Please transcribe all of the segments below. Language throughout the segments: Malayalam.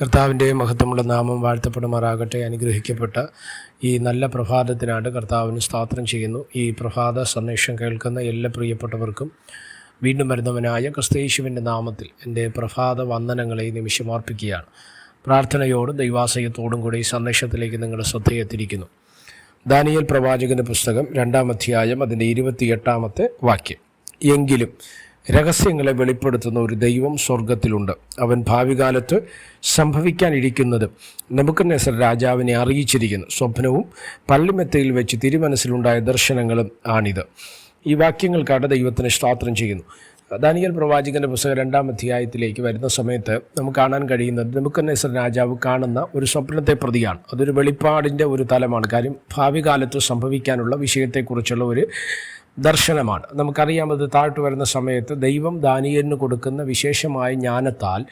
കർത്താവിന്റെ മഹത്വമുള്ള നാമം വാഴ്ത്തപ്പെടുമാറാകട്ടെ. അനുഗ്രഹിക്കപ്പെട്ട ഈ നല്ല പ്രഭാതത്തിനാണ് കർത്താവിന് സ്തോത്രം ചെയ്യുന്നു. ഈ പ്രഭാത സന്ദേശം കേൾക്കുന്ന എല്ലാ പ്രിയപ്പെട്ടവർക്കും വീണ്ടും വരുന്നവനായ ക്രിസ്തേശുവിന്റെ നാമത്തിൽ എന്റെ പ്രഭാത വന്ദനങ്ങളെ ഈ നിമിഷം അർപ്പിക്കുകയാണ്. പ്രാർത്ഥനയോടും ദൈവാശയത്തോടും കൂടി ഈ സന്ദേശത്തിലേക്ക് നിങ്ങളുടെ ശ്രദ്ധയെത്തിരിക്കുന്നു ദാനിയൽ പ്രവാചകന്റെ പുസ്തകം രണ്ടാം അധ്യായം അതിന്റെ ഇരുപത്തിയെട്ടാമത്തെ വാക്യം. എങ്കിലും രഹസ്യങ്ങളെ വെളിപ്പെടുത്തുന്ന ഒരു ദൈവം സ്വർഗത്തിലുണ്ട് അവൻ ഭാവികാലത്ത് സംഭവിക്കാനിരിക്കുന്നത് നെബുക്കനേസർ രാജാവിനെ അറിയിച്ചിരിക്കുന്നു. സ്വപ്നവും പള്ളിമെത്തയിൽ വെച്ച് തിരുമനസ്സിലുണ്ടായ ദർശനങ്ങളും ആണിത്. ഈ വാക്യങ്ങൾക്കാണ് ദൈവത്തിന് സ്തോത്രം ചെയ്യുന്നു. ദാനിയൽ പ്രവാചകന്റെ പുസ്തകം രണ്ടാം അധ്യായത്തിലേക്ക് വരുന്ന സമയത്ത് നമുക്ക് കാണാൻ കഴിയുന്നത് നമുക്കന്നേസർ രാജാവ് കാണുന്ന ഒരു സ്വപ്നത്തെ പ്രതിയാണ്. അതൊരു വെളിപ്പാടിന്റെ ഒരു തലമാണ്. കാര്യം ഭാവി കാലത്ത് സംഭവിക്കാനുള്ള വിഷയത്തെക്കുറിച്ചുള്ള ഒരു ദർശനമാണ്. നമുക്കറിയാം അത് താഴ്ത്തു വരുന്ന സമയത്ത് ദൈവം ദാനിയലിന് കൊടുക്കുന്ന വിശേഷമായ ജ്ഞാനത്താൽ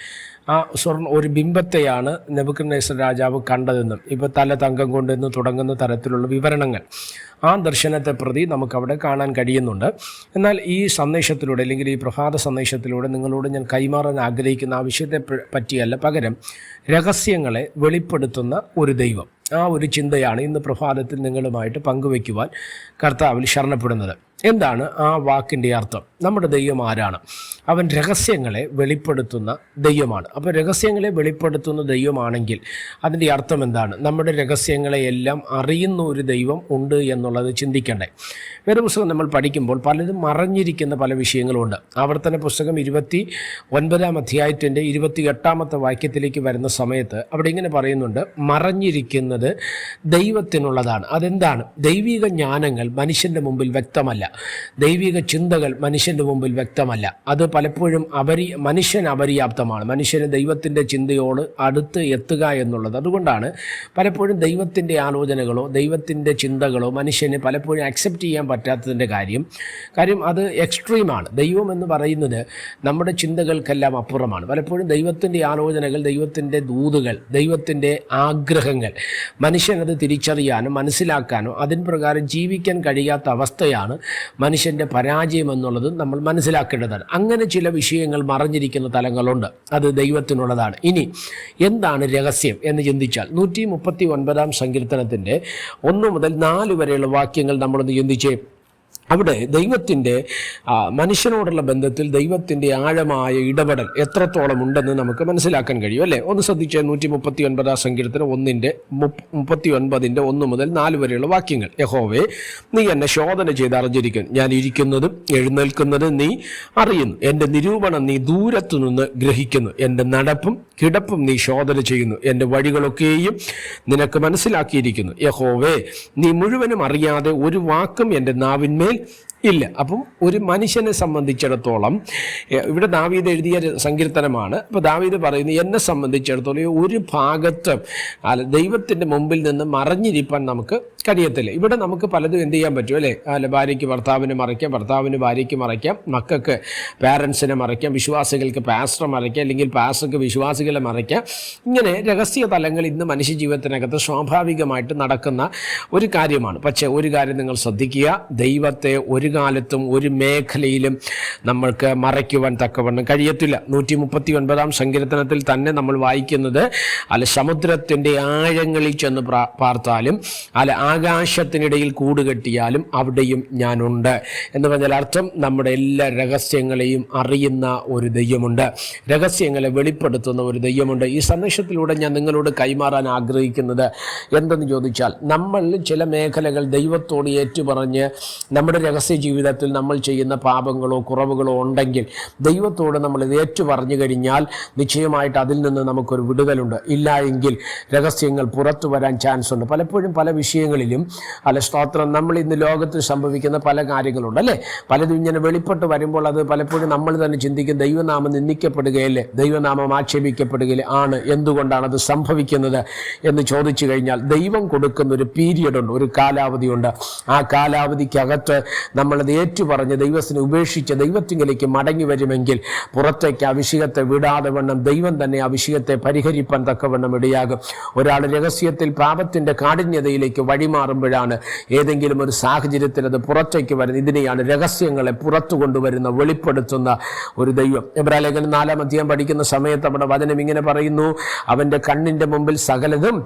ആ സ്വർണ ഒരു ബിംബത്തെയാണ് നെബുക്കനേശ്വർ രാജാവ് കണ്ടതെന്നും ഇപ്പോൾ തല തങ്കം കൊണ്ടെന്ന് തുടങ്ങുന്ന തരത്തിലുള്ള വിവരണങ്ങൾ. ആ ദർശനത്തെ പ്രതി നമുക്കവിടെ കാണാൻ കഴിയുന്നുണ്ട്. എന്നാൽ ഈ സന്ദേശത്തിലൂടെ അല്ലെങ്കിൽ ഈ പ്രഭാത സന്ദേശത്തിലൂടെ നിങ്ങളോട് ഞാൻ കൈമാറാൻ ആഗ്രഹിക്കുന്ന ആ വിഷയത്തെ പറ്റിയല്ല പകരം രഹസ്യങ്ങളെ വെളിപ്പെടുത്തുന്ന ഒരു ദൈവം. ആ ഒരു ചിന്തയാണ് ഇന്ന് പ്രഭാതത്തിൽ നിങ്ങളുമായിട്ട് പങ്കുവയ്ക്കുവാൻ കർത്താവിൽ ശരണപ്പെടുന്നത്. എന്താണ് ആ വാക്കിന്റെ അർത്ഥം? നമ്മുടെ ദൈവം ആരാണ്? അവൻ രഹസ്യങ്ങളെ വെളിപ്പെടുത്തുന്ന ദൈവമാണ്. അപ്പോൾ രഹസ്യങ്ങളെ വെളിപ്പെടുത്തുന്ന ദൈവമാണെങ്കിൽ അതിന്റെ അർത്ഥം എന്താണ്? നമ്മുടെ രഹസ്യങ്ങളെ എല്ലാം അറിയുന്ന ഒരു ദൈവം ഉണ്ട് എന്നുള്ളത് ചിന്തിക്കണ്ടേ. വേറെ പുസ്തകം നമ്മൾ പഠിക്കുമ്പോൾ പലതും മറഞ്ഞിരിക്കുന്ന പല വിഷയങ്ങളുമുണ്ട് ആവർത്തന പുസ്തകം ഇരുപത്തി ഒൻപതാം അധ്യായത്തിന്റെ ഇരുപത്തി എട്ടാമത്തെ വാക്യത്തിലേക്ക് വരുന്ന സമയത്ത് അവിടെ ഇങ്ങനെ പറയുന്നുണ്ട് മറഞ്ഞിരിക്കുന്നത് ദൈവത്തിനുള്ളതാണ്. അതെന്താണ്? ദൈവിക ജ്ഞാനങ്ങൾ മനുഷ്യന്റെ മുമ്പിൽ വ്യക്തമല്ല. ദൈവിക ചിന്തകൾ മനുഷ്യന്റെ മുമ്പിൽ വ്യക്തമല്ല. അത് പലപ്പോഴും അപരി മനുഷ്യൻ അപര്യാപ്തമാണ്. മനുഷ്യന് ദൈവത്തിന്റെ ചിന്തയോട് അടുത്ത് എത്തുക എന്നുള്ളത്. അതുകൊണ്ടാണ് പലപ്പോഴും ദൈവത്തിന്റെ ആലോചനകളോ ദൈവത്തിന്റെ ചിന്തകളോ മനുഷ്യന് പലപ്പോഴും അക്സെപ്റ്റ് ചെയ്യാൻ പറ്റാത്തതിന്റെ കാര്യം. കാര്യം അത് എക്സ്ട്രീമാണ് ദൈവം എന്ന് പറയുന്നത് നമ്മുടെ ചിന്തകൾക്കെല്ലാം അപ്പുറമാണ്. പലപ്പോഴും ദൈവത്തിന്റെ ആലോചനകൾ ദൈവത്തിന്റെ ദൂതുകൾ ദൈവത്തിന്റെ ആഗ്രഹങ്ങൾ മനുഷ്യനത് തിരിച്ചറിയാനും മനസ്സിലാക്കാനും അതിൻ പ്രകാരം ജീവിക്കാൻ കഴിയാത്ത അവസ്ഥയാണ് മനുഷ്യന്റെ പരാജയം എന്നുള്ളത് നമ്മൾ മനസ്സിലാക്കേണ്ടതാണ്. അങ്ങനെ ചില വിഷയങ്ങൾ മറഞ്ഞിരിക്കുന്ന തലങ്ങളുണ്ട്. അത് ദൈവത്തിനുള്ളതാണ്. ഇനി എന്താണ് രഹസ്യം എന്ന് ചിന്തിച്ചാൽ നൂറ്റി മുപ്പത്തി ഒൻപതാം സങ്കീർത്തനത്തിന്റെ ഒന്ന് മുതൽ നാല് വരെയുള്ള വാക്യങ്ങൾ നമ്മളൊന്ന് ചിന്തിച്ചേ അവിടെ ദൈവത്തിന്റെ മനുഷ്യനോടുള്ള ബന്ധത്തിൽ ദൈവത്തിന്റെ ആഴമായ ഇടപെടൽ എത്രത്തോളം ഉണ്ടെന്ന് നമുക്ക് മനസ്സിലാക്കാൻ കഴിയും അല്ലേ? ഒന്ന് ശ്രദ്ധിച്ച നൂറ്റി മുപ്പത്തി ഒൻപതാം സങ്കീർത്തനം ഒന്നിന്റെ മുപ്പത്തി ഒൻപതിന്റെ ഒന്ന് മുതൽ നാല് വരെയുള്ള വാക്യങ്ങൾ. യഹോവേ നീ എന്നെ ശോധന ചെയ്ത് അറിഞ്ഞിരിക്കുന്നു ഞാൻ ഇരിക്കുന്നതും എഴുന്നേൽക്കുന്നതും നീ അറിയുന്നു. എന്റെ നിരൂപണം നീ ദൂരത്തു നിന്ന് ഗ്രഹിക്കുന്നു. എന്റെ നടപ്പും കിടപ്പും നീ ശോധന ചെയ്യുന്നു. എന്റെ വഴികളൊക്കെയും നിനക്ക് മനസ്സിലാക്കിയിരിക്കുന്നു. യഹോവേ നീ മുഴുവനും അറിയാതെ ഒരു വാക്കും എന്റെ നാവിന്മേൽ ഇല്ല. അപ്പം ഒരു മനുഷ്യനെ സംബന്ധിച്ചിടത്തോളം ഇവിടെ ദാവീദ് എഴുതിയ സങ്കീർത്തനമാണ്. അപ്പോൾ ദാവീദ് പറയുന്നത് എന്നെ സംബന്ധിച്ചിടത്തോളം ഒരു ഭാഗത്ത് ദൈവത്തിന്റെ മുമ്പിൽ നിന്ന് മറിഞ്ഞിരിപ്പാൻ നമുക്ക് കഴിയത്തില്ല ഇവിടെ നമുക്ക് പലതും എന്ത് ചെയ്യാൻ പറ്റും അല്ലേ? അല്ല ഭാര്യയ്ക്ക് ഭർത്താവിനെ മറയ്ക്കാം ഭർത്താവിന് ഭാര്യയ്ക്ക് മറയ്ക്കാം മക്കൾക്ക് പാരൻസിനെ മറയ്ക്കാം വിശ്വാസികൾക്ക് പാസ്റ്റർ മറയ്ക്കാം അല്ലെങ്കിൽ പാസ്റ്റർക്ക് വിശ്വാസികളെ മറയ്ക്കാം. ഇങ്ങനെ രഹസ്യ തലങ്ങൾ ഇന്ന് മനുഷ്യ ജീവിതത്തിനകത്ത് സ്വാഭാവികമായിട്ട് നടക്കുന്ന ഒരു കാര്യമാണ്. പക്ഷേ ഒരു കാര്യം നിങ്ങൾ ശ്രദ്ധിക്കുക ദൈവത്തെ ഒരു കാലത്തും ഒരു മേഖലയിലും നമ്മൾക്ക് മറയ്ക്കുവാൻ തക്കവണ്ണം കഴിയത്തില്ല. നൂറ്റി മുപ്പത്തി ഒൻപതാം സങ്കീർത്തനത്തിൽ തന്നെ നമ്മൾ വായിക്കുന്നത് അല്ല സമുദ്രത്തിന്റെ ആഴങ്ങളിൽ ചെന്ന് പ്രാർത്താലും അല്ല ആകാശത്തിനിടയിൽ കൂടുകെട്ടിയാലും അവിടെയും ഞാനുണ്ട്. എന്ന് പറഞ്ഞാൽ അർത്ഥം നമ്മുടെ എല്ലാ രഹസ്യങ്ങളെയും അറിയുന്ന ഒരു ദൈവമുണ്ട്. രഹസ്യങ്ങളെ വെളിപ്പെടുത്തുന്ന ഒരു ദൈവമുണ്ട്. ഈ സന്ദേശത്തിലൂടെ ഞാൻ നിങ്ങളോട് കൈമാറാൻ ആഗ്രഹിക്കുന്നത് എന്തെന്ന് ചോദിച്ചാൽ നമ്മൾ ചില മേഖലകൾ ദൈവത്തോട് ഏറ്റുപറഞ്ഞ് നമ്മുടെ രഹസ്യ ജീവിതത്തിൽ നമ്മൾ ചെയ്യുന്ന പാപങ്ങളോ കുറവുകളോ ഉണ്ടെങ്കിൽ ദൈവത്തോട് നമ്മൾ ഇത് ഏറ്റുപറഞ്ഞു കഴിഞ്ഞാൽ നിശ്ചയമായിട്ട് അതിൽ നിന്ന് നമുക്കൊരു വിടുതലുണ്ട്. ഇല്ല എങ്കിൽ രഹസ്യങ്ങൾ പുറത്തു വരാൻ ചാൻസ് ഉണ്ട് പലപ്പോഴും പല വിഷയങ്ങളിലും അല്ല സ്തോത്രം. നമ്മൾ ഇന്ന് ലോകത്ത് സംഭവിക്കുന്ന പല കാര്യങ്ങളുണ്ട് അല്ലേ? പലതും ഇങ്ങനെ വെളിപ്പെട്ട് വരുമ്പോൾ അത് പലപ്പോഴും നമ്മൾ തന്നെ ചിന്തിക്കും ദൈവനാമം നിന്ദിക്കപ്പെടുകയല്ലേ? ദൈവനാമം ആക്ഷേപിക്കപ്പെടുകയില്ലേ? ആണ്. എന്തുകൊണ്ടാണ് അത് സംഭവിക്കുന്നത്? എന്ന് ചോദിച്ചു കഴിഞ്ഞാൽ ദൈവം കൊടുക്കുന്ന ഒരു പീരിയഡ് ഉണ്ട് ഒരു കാലാവധിയുണ്ട് ആ കാലാവധിക്കകത്ത് നമ്മളത് ഏറ്റുപറഞ്ഞ് ദൈവത്തിനെ ഉപേക്ഷിച്ച് ദൈവത്തിങ്കിലേക്ക് മടങ്ങി വരുമെങ്കിൽ പുറത്തേക്ക് അഭിഷേകത്തെ വിടാതെ വണ്ണം ദൈവം തന്നെ അഭിഷേകത്തെ പരിഹരിപ്പാൻ തക്കവണ്ണം ഇടയാകും. ഒരാൾ രഹസ്യത്തിൽ പാപത്തിന്റെ കാഠിന്യതയിലേക്ക് വഴി കൈമാറുമ്പോഴാണ് ഏതെങ്കിലും ഒരു സാഹചര്യത്തിൽ അത് പുറത്തേക്ക് വരുന്നത് ഇതിനെയാണ് രഹസ്യങ്ങളെ പുറത്തു കൊണ്ടുവരുന്ന വെളിപ്പെടുത്തുന്ന ഒരു ദൈവം. എബ്രാലേഖൻ നാലാം അധ്യായം പഠിക്കുന്ന സമയത്ത് നമ്മുടെ വചനം ഇങ്ങനെ പറയുന്നു അവന്റെ കണ്ണിന്റെ മുമ്പിൽ സകലതും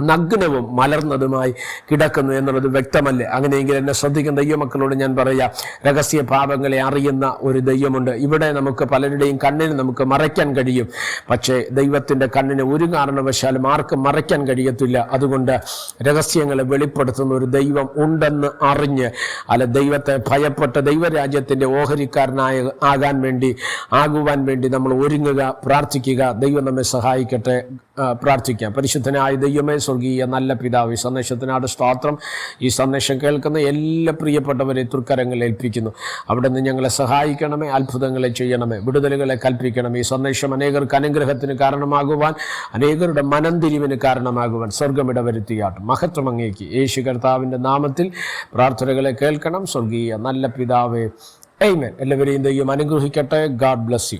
നഗ്നവും മലർന്നതുമായി കിടക്കുന്നു എന്നുള്ളത് വ്യക്തമല്ലേ? അങ്ങനെയെങ്കിൽ എന്നെ ശ്രദ്ധിക്കുന്ന ദൈവമക്കളോട് ഞാൻ പറയാം രഹസ്യ പാപങ്ങളെ അറിയുന്ന ഒരു ദൈവമുണ്ട്. ഇവിടെ നമുക്ക് പലരുടെയും കണ്ണിന് നമുക്ക് മറയ്ക്കാൻ കഴിയും. പക്ഷേ ദൈവത്തിന്റെ കണ്ണിന് ഒരു കാരണവശാലും ആർക്കും മറയ്ക്കാൻ കഴിയത്തില്ല. അതുകൊണ്ട് രഹസ്യങ്ങളെ വെളിപ്പെടുത്തുന്ന ഒരു ദൈവം ഉണ്ടെന്ന് അറിഞ്ഞ് അല്ല ദൈവത്തെ ഭയപ്പെട്ട ദൈവരാജ്യത്തിന്റെ ഓഹരിക്കാരനായ ആകാൻ വേണ്ടി ആകുവാൻ വേണ്ടി നമ്മൾ ഒരുങ്ങുക പ്രാർത്ഥിക്കുക. ദൈവം നമ്മെ സഹായിക്കട്ടെ. പ്രാർത്ഥിക്കാം. പരിശുദ്ധനായ ദൈവമേ സ്വർഗീയ നല്ല പിതാവ്. ഈ സന്ദേശത്തിനാട് സ്തോത്രം. ഈ സന്ദേശം കേൾക്കുന്ന എല്ലാ പ്രിയപ്പെട്ടവരെ തൃക്കരങ്ങൾ ഏൽപ്പിക്കുന്നു. അവിടെ നിന്ന് ഞങ്ങളെ സഹായിക്കണമേ അത്ഭുതങ്ങളെ ചെയ്യണമേ വിടുതലുകളെ കൽപ്പിക്കണമേ. ഈ സന്ദേശം അനേകർക്ക് അനുഗ്രഹത്തിന് കാരണമാകുവാൻ അനേകരുടെ മനംതിരിവിന് കാരണമാകുവാൻ സ്വർഗമിട വരുത്തിയാട്ടും മഹത്വം അങ്ങേക്ക്. യേശു കർത്താവിന്റെ നാമത്തിൽ പ്രാർത്ഥനകളെ കേൾക്കണം. സ്വർഗീയ നല്ല പിതാവേ എയ്മൻ എല്ലാവരെയും ദൈവം അനുഗ്രഹിക്കട്ടെ. God bless you.